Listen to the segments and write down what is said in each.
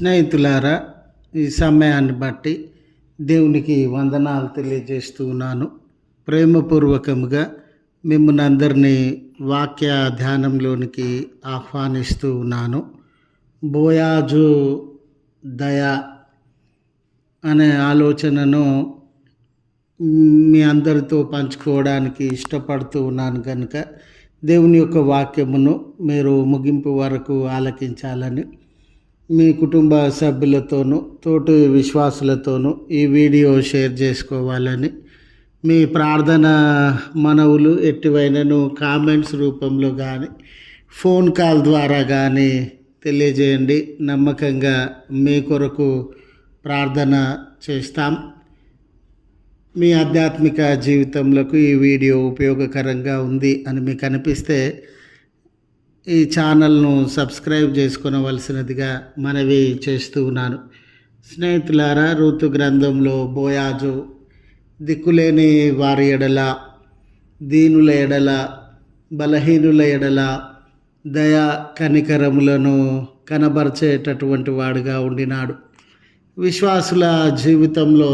స్నేహితులారా ఈ సమయాన్ని బట్టి దేవునికి వందనాలు తెలియజేస్తూ ఉన్నాను. ప్రేమపూర్వకముగా మిమ్మల్ని అందరినీ వాక్య ధ్యానంలోనికి ఆహ్వానిస్తూ ఉన్నాను. బోయాజు దయ అనే ఆలోచనను మీ అందరితో పంచుకోవడానికి ఇష్టపడుతూ ఉన్నాను కనుక దేవుని యొక్క వాక్యమును మీరు ముగింపు వరకు ఆలకించాలని మీ కుటుంబ సభ్యులతోనూ తోటి విశ్వాసులతోనూ ఈ వీడియో షేర్ చేసుకోవాలని మీ ప్రార్థన మనవులు ఎట్టివైనను కామెంట్స్ రూపంలో కానీ ఫోన్ కాల్ ద్వారా కానీ తెలియజేయండి. నమ్మకంగా మీ కొరకు ప్రార్థన చేస్తాం. మీ ఆధ్యాత్మిక జీవితంలో ఈ వీడియో ఉపయోగకరంగా ఉంది అని మీకు అనిపిస్తే ఈ ఛానల్ను సబ్స్క్రైబ్ చేసుకునవలసినదిగా మనవి చేస్తూ ఉన్నాను. స్నేహితులారా ఋతు గ్రంథంలో బోయాజు దిక్కులేని వారి ఎడల దీనుల ఎడల బలహీనుల ఎడల దయా కనికరములను కనబరిచేటటువంటి వాడుగా ఉండినాడు. విశ్వాసుల జీవితంలో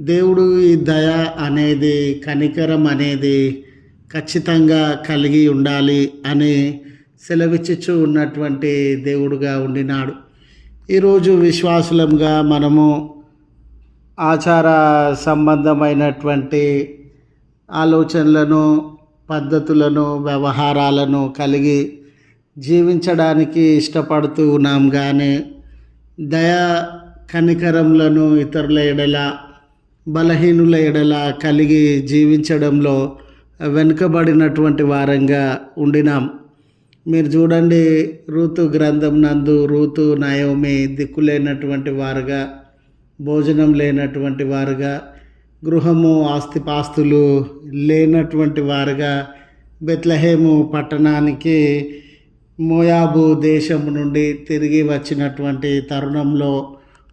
దేవుడు ఈ దయ అనేది కనికరం అనేది ఖచ్చితంగా కలిగి ఉండాలి అని సెలవిచ్చుచూ ఉన్నటువంటి దేవుడుగా ఉండినాడు. ఈరోజు విశ్వాసులంగా మనము ఆచార సంబంధమైనటువంటి ఆలోచనలను పద్ధతులను వ్యవహారాలను కలిగి జీవించడానికి ఇష్టపడుతూ ఉన్నాం కానీ దయా కనికరములను ఇతరుల ఎడల బలహీనుల ఎడల కలిగి జీవించడంలో వెనుకబడినటువంటి వారంగా ఉండినాం. మీరు చూడండి ఋతు గ్రంథం నందు ఋతు నయోమి దిక్కులేనటువంటి వారుగా భోజనం లేనటువంటి వారుగా గృహము ఆస్తిపాస్తులు లేనటువంటి వారుగా బెత్లహేము పట్టణానికి మోయాబు దేశం నుండి తిరిగి వచ్చినటువంటి తరుణంలో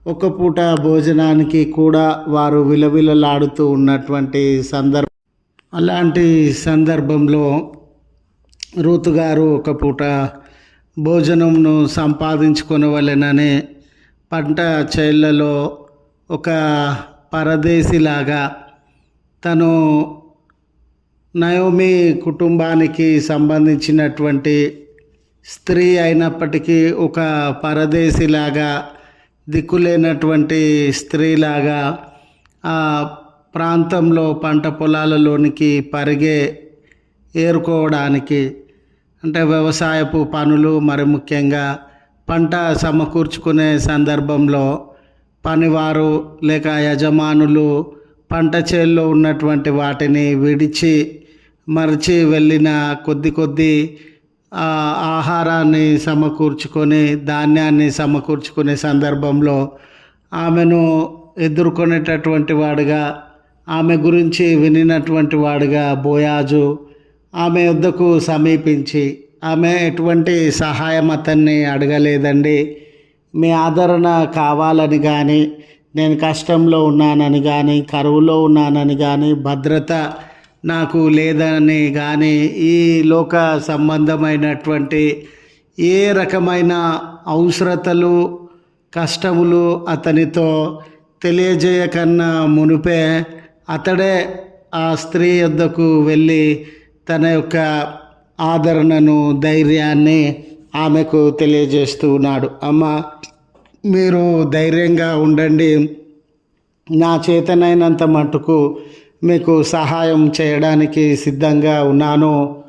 ఒక పూట భోజనానికి కూడా వారు విలవిలలాడుతూ ఉన్నటువంటి సందర్భం అలాంటి సందర్భంలో రూతు గారు ఒక పూట భోజనంను సంపాదించుకొనవలెననే పంట చేళ్ళలో ఒక పరదేశిలాగా తను నయోమి కుటుంబానికి సంబంధించినటువంటి స్త్రీ అయినప్పటికీ ఒక పరదేశిలాగా దిక్కులేనటువంటి స్త్రీలాగా ఆ ప్రాంతంలో పంట పొలాలలోనికి పరిగే ఏరుకోవడానికి అంటే వ్యవసాయపు పనులు మరి ముఖ్యంగా పంట సమకూర్చుకునే సందర్భంలో పనివారు లేక యజమానులు పంట చేల్లో ఉన్నటువంటి వాటిని విడిచి మరచి వెళ్ళిన కొద్ది కొద్ది ఆహారాన్ని సమకూర్చుకొని ధాన్యాన్ని సమకూర్చుకునే సందర్భంలో ఆమెను ఎదుర్కొనేటటువంటి వాడుగా ఆమె గురించి వినినటువంటి వాడుగా బోయాజు ఆమె వద్దకు సమీపించి ఆమె ఎటువంటి సహాయం అతన్ని అడగలేదండి. మీ ఆదరణ కావాలని కానీ నేను కష్టంలో ఉన్నానని కానీ కరువులో ఉన్నానని కానీ భద్రత నాకు లేదని కానీ ఈ లోక సంబంధమైనటువంటి ఏ రకమైన అవసరతలు కష్టములు అతనితో తెలియజేయకన్నా మునిపే అతడే ఆ స్త్రీ వద్దకు వెళ్ళి తన యొక్క ఆదరణను ధైర్యాన్ని ఆమెకు తెలియజేస్తూ ఉన్నాడు. అమ్మ మీరు ధైర్యంగా ఉండండి. నా చేతనైనంత మటుకు మీకు సహాయం చేయడానికి సిద్ధంగా ఉన్నాను.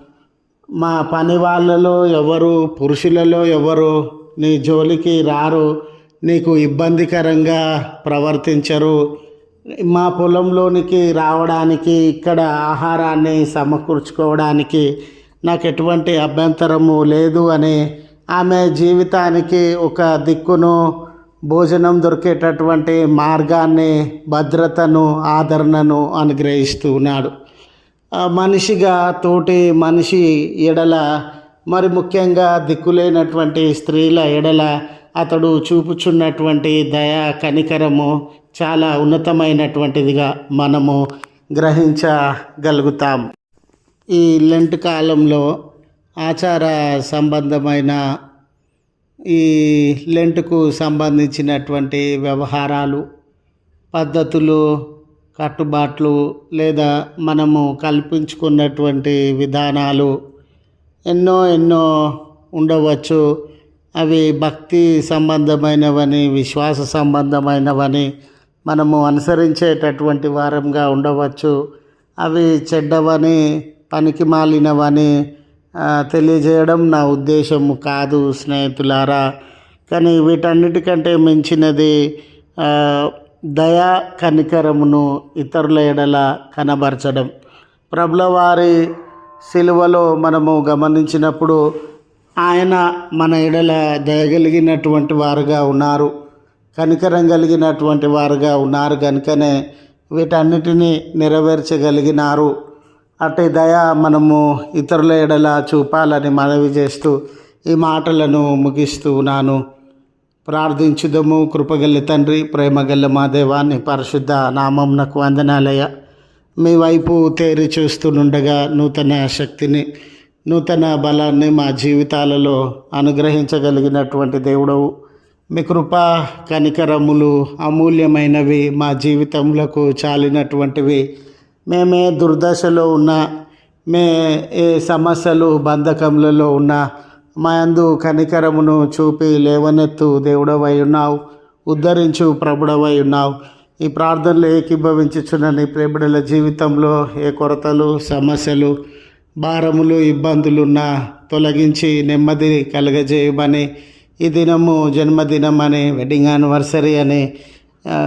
మా పని వాళ్ళలో ఎవరు పురుషులలో ఎవరు నీ జోలికి రారు. నీకు ఇబ్బందికరంగా ప్రవర్తించరు. మా పొలంలోనికి రావడానికి ఇక్కడ ఆహారాన్ని సమకూర్చుకోవడానికి నాకు ఎటువంటి అభ్యంతరము లేదు అని ఆమె జీవితానికి ఒక దిక్కును భోజనం దొరికేటటువంటి మార్గాన్ని భద్రతను ఆదరణను అనుగ్రహిస్తూ ఉన్నాడు. మనిషిగా తోటి మనిషి ఎడల మరి ముఖ్యంగా దిక్కులేనటువంటి స్త్రీల ఎడల అతడు చూపుచున్నటువంటి దయ కనికరము చాలా ఉన్నతమైనటువంటిదిగా మనము గ్రహించగలుగుతాం. ఈ లెంట్ కాలంలో ఆచార సంబంధమైన ఈ లెంట్కు సంబంధించినటువంటి వ్యవహారాలు పద్ధతులు కట్టుబాట్లు లేదా మనము కల్పించుకున్నటువంటి విధానాలు ఎన్నో ఎన్నో ఉండవచ్చు. అవి భక్తి సంబంధమైనవని విశ్వాస సంబంధమైనవని మనము అనుసరించేటటువంటి వారంగా ఉండవచ్చు. అవి చెడ్డవని పనికి మాలినవని తెలియజేయడం నా ఉద్దేశము కాదు స్నేహితులారా. కానీ వీటన్నిటికంటే మించినది దయా కనికరమును ఇతరుల ఎడల కనబరచడం. ప్రభుల వారి సిలువలో మనము గమనించినప్పుడు ఆయన మన ఎడల దయగలిగినటువంటి వారుగా ఉన్నారు. కనికరం కలిగినటువంటి వారుగా ఉన్నారు కనుకనే వీటన్నిటినీ నెరవేర్చగలిగినారు. అట్టి దయ మనము ఇతరుల ఎడల చూపాలని మనవి చేస్తూ ఈ మాటలను ముగిస్తూ ఉన్నాను. ప్రార్థించుదము కృపగల్ల తండ్రి ప్రేమగల్ల మా దేవాన్ని పరిశుద్ధ నామంనకు వందనాలయ మీ వైపు తేరి చూస్తుండగా నూతన శక్తిని నూతన బలాన్ని మా జీవితాలలో అనుగ్రహించగలిగినటువంటి దేవుడవు. మీ కృపా కనికరములు అమూల్యమైనవి మా జీవితములకు చాలినటువంటివి. మేమే దుర్దశలో ఉన్నా మే ఏ సమస్యలు బంధకములలో ఉన్నా మా అందు కనికరమును చూపి లేవనెత్తు దేవుడవై ఉన్నావు. ఉద్ధరించు ప్రభుడవై ఉన్నావు. ఈ ప్రార్థనలు ఏకీభవించుచున్న నీ ప్రేమిడల జీవితంలో ఏ కొరతలు సమస్యలు భారములు ఇబ్బందులున్నా తొలగించి నెమ్మది కలగజేయమని ఈ దినము జన్మదినం అని వెడ్డింగ్ యానివర్సరీ అని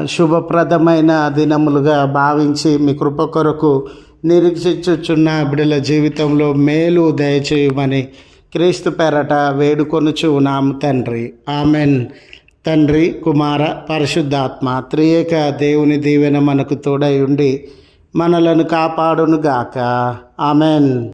శుభప్రదమైన దినములుగా భావించి మీ కృప కొరకు నిరీక్షించుచున్న బిడ్డల జీవితంలో మేలు దయచేయమని క్రీస్తు పేరట వేడుకొనుచు నాము తండ్రి. ఆమెన్. తండ్రి కుమార పరిశుద్ధాత్మ త్రియేక దేవుని దీవెన మనకు తోడై ఉండి మనలను కాపాడునుగాక. ఆమెన్.